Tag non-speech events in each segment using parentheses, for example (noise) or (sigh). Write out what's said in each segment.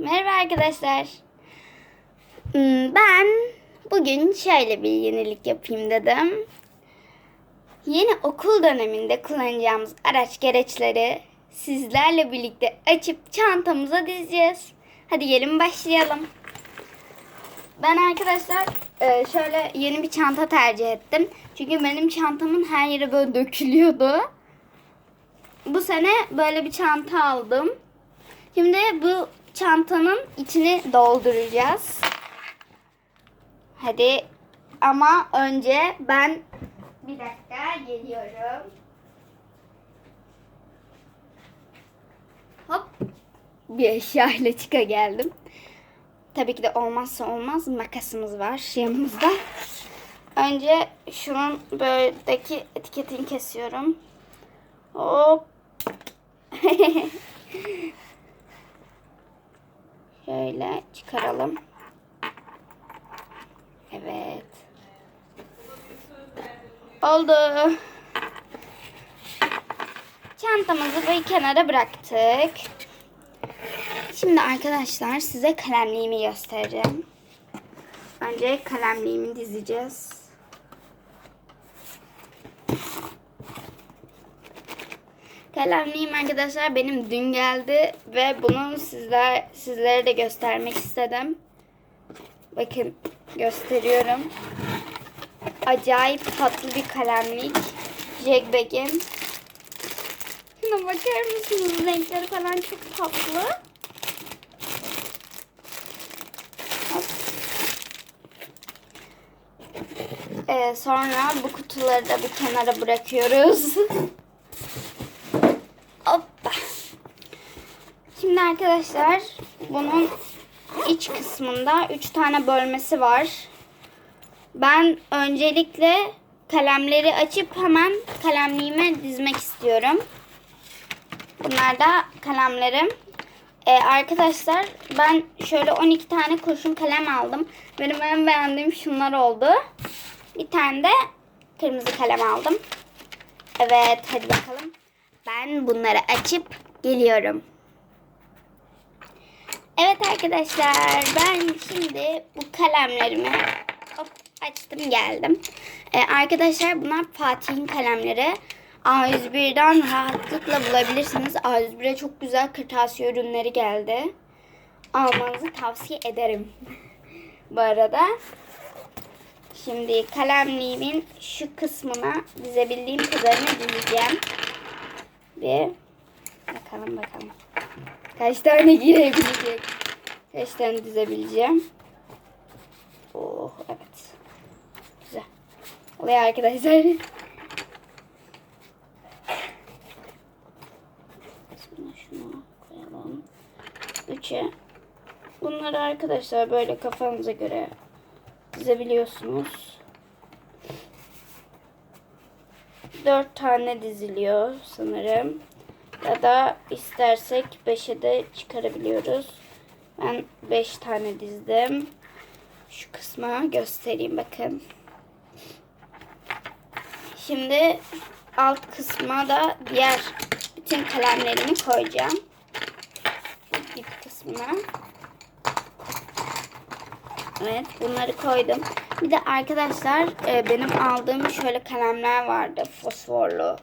Merhaba arkadaşlar. Hmm, Ben bugün şöyle bir yenilik yapayım dedim. Yeni okul döneminde kullanacağımız araç gereçleri sizlerle birlikte açıp çantamıza dizeceğiz. Hadi gelin başlayalım. Ben arkadaşlar e, şöyle yeni bir çanta tercih ettim. Çünkü benim çantamın her yeri böyle dökülüyordu. Bu sene böyle bir çanta aldım. Şimdi bu çantanın içini dolduracağız. Hadi ama önce ben bir dakika geliyorum. Hop bir eşya ile çıka geldim. Tabii ki de olmazsa olmaz makasımız var yanımızda. Önce şunun böyledeki etiketini kesiyorum. Hop. (laughs) Şöyle çıkaralım. Evet. Oldu. Çantamızı bir kenara bıraktık. Şimdi arkadaşlar size kalemliğimi göstereceğim. Önce kalemliğimi dizeceğiz. Kalemliğim arkadaşlar benim dün geldi ve bunu sizler sizlere de göstermek istedim. Bakın gösteriyorum. Acayip tatlı bir kalemlik. Jackbag'in. Şuna bakar mısınız? Renkleri falan çok tatlı. Ee, sonra bu kutuları da bir kenara bırakıyoruz. (laughs) Hoppa. Şimdi arkadaşlar bunun iç kısmında 3 tane bölmesi var. Ben öncelikle kalemleri açıp hemen kalemliğime dizmek istiyorum. Bunlar da kalemlerim. Ee, arkadaşlar ben şöyle 12 tane kurşun kalem aldım. Benim en beğendiğim şunlar oldu. Bir tane de kırmızı kalem aldım. Evet hadi bakalım. Ben bunları açıp geliyorum. Evet arkadaşlar ben şimdi bu kalemlerimi hop, açtım geldim. Ee, arkadaşlar bunlar Fatih'in kalemleri. A101'den rahatlıkla bulabilirsiniz. A101'e çok güzel kırtasiye ürünleri geldi. Almanızı tavsiye ederim. (laughs) bu arada. Şimdi kalemliğimin şu kısmına dizebildiğim kadarını dizeceğim. Ve bakalım bakalım. Kaç tane girebilecek? Kaç tane dizebileceğim? Oh evet. Güzel. Oluyor arkadaşlar. Şimdi şunu koyalım. Üçe. Bunları arkadaşlar böyle kafanıza göre dizebiliyorsunuz. Dört tane diziliyor sanırım. Ya da istersek beşe de çıkarabiliyoruz. Ben beş tane dizdim. Şu kısma göstereyim bakın. Şimdi alt kısma da diğer bütün kalemlerimi koyacağım. Dip kısmına. Evet bunları koydum. Bir de arkadaşlar e, benim aldığım şöyle kalemler vardı fosforlu.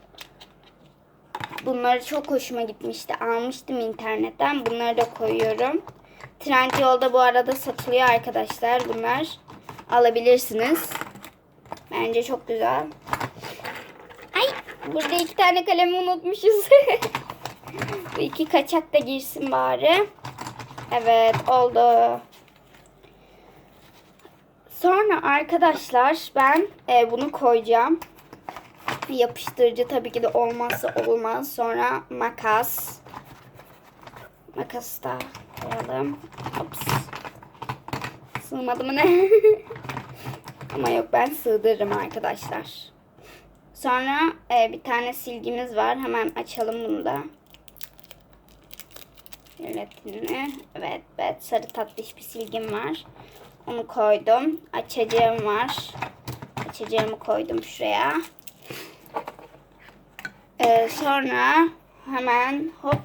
Bunları çok hoşuma gitmişti. Almıştım internetten. Bunları da koyuyorum. Trendyol'da bu arada satılıyor arkadaşlar. Bunlar alabilirsiniz. Bence çok güzel. Ay burada iki tane kalemi unutmuşuz. (laughs) bu iki kaçak da girsin bari. Evet oldu. Sonra arkadaşlar ben e, bunu koyacağım. Yapıştırıcı tabii ki de olmazsa olmaz. Sonra makas. Makas da koyalım. Ops. Sığmadı mı ne? (laughs) Ama yok ben sığdırırım arkadaşlar. Sonra e, bir tane silgimiz var. Hemen açalım bunu da. Jelatinini. Evet, evet sarı tatlış bir silgim var. Onu koydum. Açacağım var. Açacağımı koydum şuraya. Ee, sonra hemen hop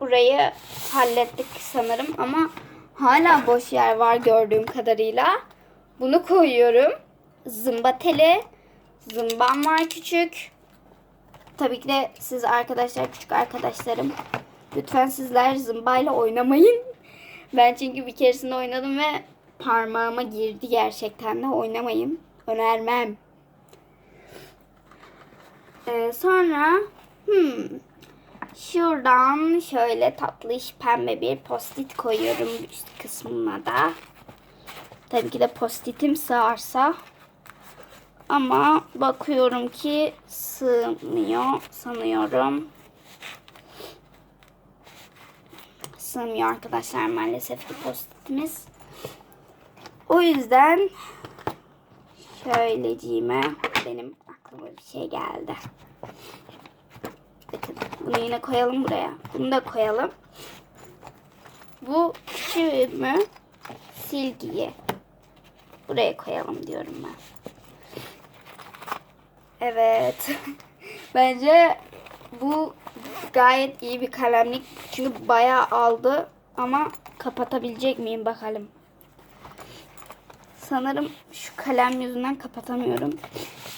burayı hallettik sanırım ama hala boş yer var gördüğüm kadarıyla. Bunu koyuyorum. Zımba teli. Zımbam var küçük. Tabii ki de siz arkadaşlar, küçük arkadaşlarım. Lütfen sizler zımbayla oynamayın. Ben çünkü bir keresinde oynadım ve parmağıma girdi gerçekten de oynamayın. Önermem. Ee, sonra hmm, şuradan şöyle tatlış pembe bir postit koyuyorum üst kısmına da. Tabii ki de postitim sığarsa. Ama bakıyorum ki sığmıyor sanıyorum. Sığmıyor arkadaşlar maalesef ki postitimiz. O yüzden şöyleciğime benim aklıma bir şey geldi. Bakın bunu yine koyalım buraya. Bunu da koyalım. Bu küçüğümü silgiyi buraya koyalım diyorum ben. Evet. (laughs) Bence bu gayet iyi bir kalemlik. Çünkü bayağı aldı ama kapatabilecek miyim bakalım. Sanırım şu kalem yüzünden kapatamıyorum.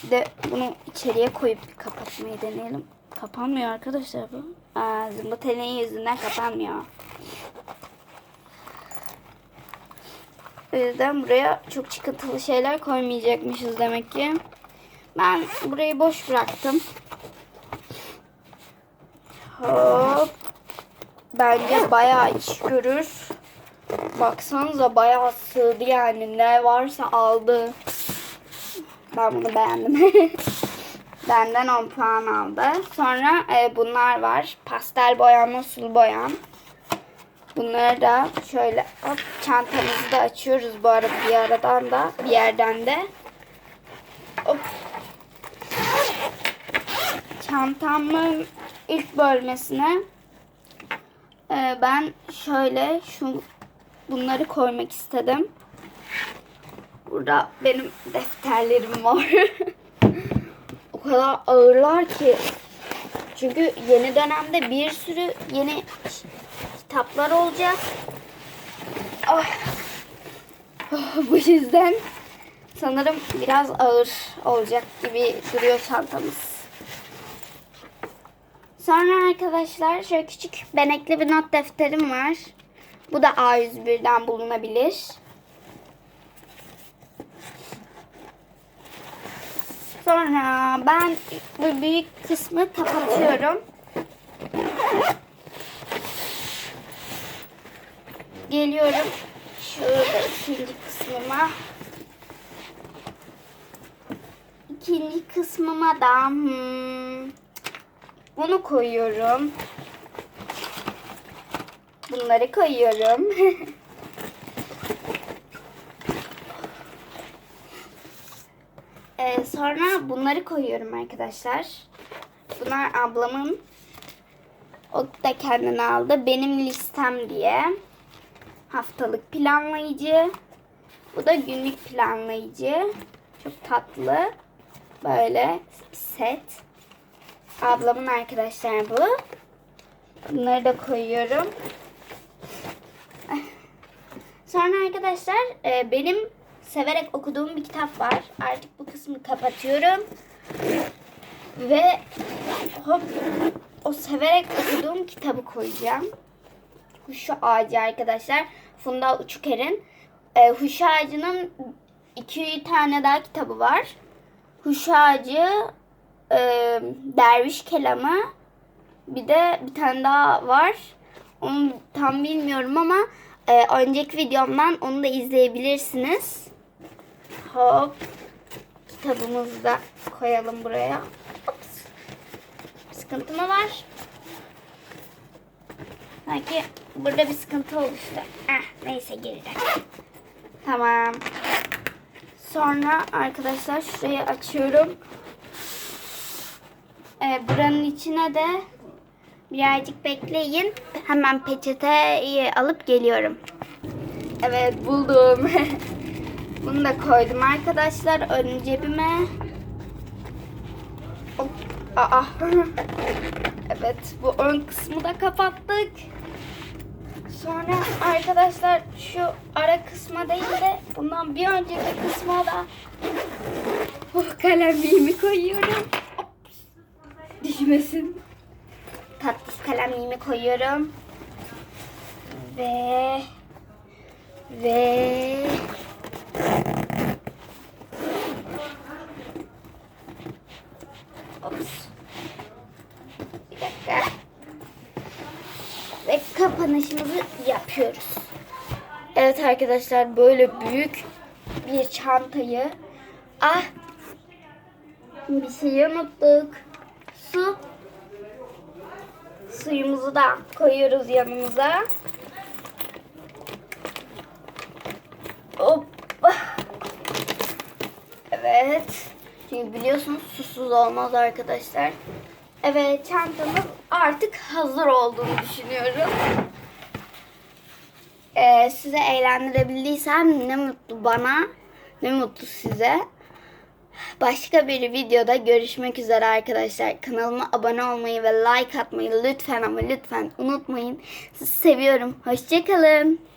Bir de bunu içeriye koyup kapatmayı deneyelim. Kapanmıyor arkadaşlar bu. Aa, zımba teleğin yüzünden kapanmıyor. O yüzden buraya çok çıkıntılı şeyler koymayacakmışız demek ki. Ben burayı boş bıraktım. Hop. Bence bayağı iş görür. Baksanıza bayağı sığdı yani. Ne varsa aldı. Ben bunu beğendim. (laughs) Benden 10 puan aldı. Sonra e, bunlar var. Pastel boyama, sulu boyam. Bunları da şöyle hop, çantamızı da açıyoruz bu arada bir aradan da bir yerden de. Hop. Çantamın ilk bölmesine e, ben şöyle şu bunları koymak istedim. Burada benim defterlerim var. (laughs) o kadar ağırlar ki. Çünkü yeni dönemde bir sürü yeni kitaplar olacak. Ah. Ah, Bu yüzden sanırım biraz ağır olacak gibi duruyor çantamız. Sonra arkadaşlar şöyle küçük benekli bir not defterim var. Bu da A101'den bulunabilir. Sonra ben bu büyük kısmı kapatıyorum. Geliyorum şurada ikinci kısmıma. İkinci kısmıma da hmm, bunu koyuyorum. Bunları koyuyorum. Ee, sonra bunları koyuyorum arkadaşlar. Bunlar ablamın. O da kendine aldı. Benim listem diye. Haftalık planlayıcı. Bu da günlük planlayıcı. Çok tatlı. Böyle set. Ablamın arkadaşlar bu. Bunları da koyuyorum. Sonra arkadaşlar e, benim severek okuduğum bir kitap var. Artık bu kısmı kapatıyorum. Ve hop o severek okuduğum kitabı koyacağım. Huşu Ağacı arkadaşlar. Funda Uçuker'in. E, Huşu Ağacı'nın iki tane daha kitabı var. Huşu Ağacı, e, Derviş Kelamı, bir de bir tane daha var. Onu tam bilmiyorum ama e, önceki videomdan onu da izleyebilirsiniz. Hop. Kitabımızı da koyalım buraya. Ops. Sıkıntı mı var? Sanki burada bir sıkıntı oluştu. Eh, neyse geride. Tamam. Sonra arkadaşlar şurayı açıyorum. Ee, buranın içine de birazcık bekleyin. Hemen peçeteyi alıp geliyorum. Evet buldum. (laughs) Bunu da koydum arkadaşlar ön cebime. Hop. Aa. (laughs) Evet bu ön kısmı da kapattık. Sonra arkadaşlar şu ara kısma değil de bundan bir önceki kısma da (laughs) oh, kalemliğimi koyuyorum. Ops. Düşmesin. Kalemliğimi koyuyorum. Ve ve Ops. Bir dakika. Ve kapanışımızı yapıyoruz. Evet arkadaşlar böyle büyük bir çantayı ah bir şey unuttuk. Su. Suyumuzu da koyuyoruz yanımıza. Hoppa. Evet. Çünkü biliyorsunuz susuz olmaz arkadaşlar. Evet çantamız artık hazır olduğunu düşünüyorum. Ee, size eğlendirebildiysem ne mutlu bana, ne mutlu size. Başka bir videoda görüşmek üzere arkadaşlar. Kanalıma abone olmayı ve like atmayı lütfen ama lütfen unutmayın. Sizi seviyorum. Hoşçakalın.